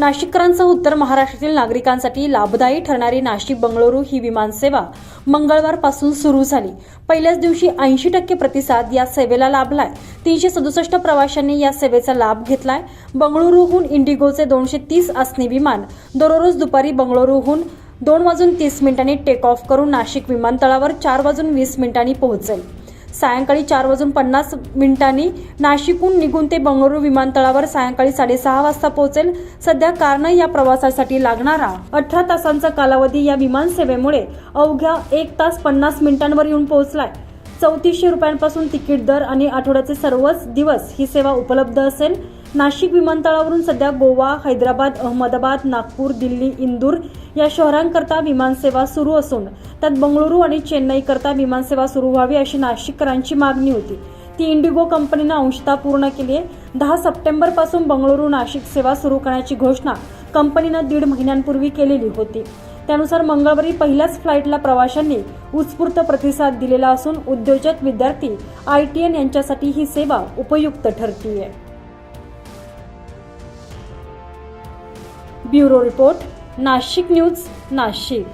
नाशिककरांसह उत्तर महाराष्ट्रातील नागरिकांसाठी लाभदायी ठरणारी नाशिक बंगळुरू ही विमानसेवा मंगळवारपासून सुरू झाली. पहिल्याच दिवशी ऐंशी टक्के प्रतिसाद या सेवेला लाभलाय. तीनशे सदुसष्ट प्रवाशांनी या सेवेचा लाभ घेतलाय. बंगळुरूहून इंडिगोचे दोनशे तीस आसनी विमान दररोज दुपारी बंगळुरूहून दोन वाजून तीस मिनिटांनी टेक ऑफ करून नाशिक विमानतळावर चार वाजून वीस मिनिटांनी पोहोचेल. सायंकाळी चार वाजून पन्नास मिनिटांनी नाशिकहून निघून ते बंगळुरू विमानतळावर सायंकाळी साडेसहा वाजता पोहोचेल. सध्या कारनं या प्रवासासाठी लागणारा अठरा तासांचा कालावधी या विमानसेवेमुळे अवघ्या एक तास पन्नास मिनिटांवर येऊन पोहोचलाय. चौतीसशे रुपयांपासून तिकीट दर आणि आठवड्याचे सर्वच दिवस ही सेवा उपलब्ध असेल. नाशिक विमानतळावरून सध्या गोवा हैदराबाद अहमदाबाद नागपूर दिल्ली इंदूर या शहरांकरता विमानसेवा सुरू असून त्यात बंगळुरू आणि चेन्नईकरता विमानसेवा सुरू व्हावी अशी नाशिककरांची मागणी होती. ती इंडिगो कंपनीनं अंशतः पूर्ण केली आहे. दहा सप्टेंबरपासून बंगळुरू नाशिक सेवा सुरू करण्याची घोषणा कंपनीनं दीड महिन्यांपूर्वी केलेली होती. त्यानुसार मंगळवारी पहिल्याच फ्लाईटला प्रवाशांनी उत्स्फूर्त प्रतिसाद दिलेला असून उद्योजक विद्यार्थी आय टी एन यांच्यासाठी ही सेवा उपयुक्त ठरतीये. Bureau report Nashik news Nashik.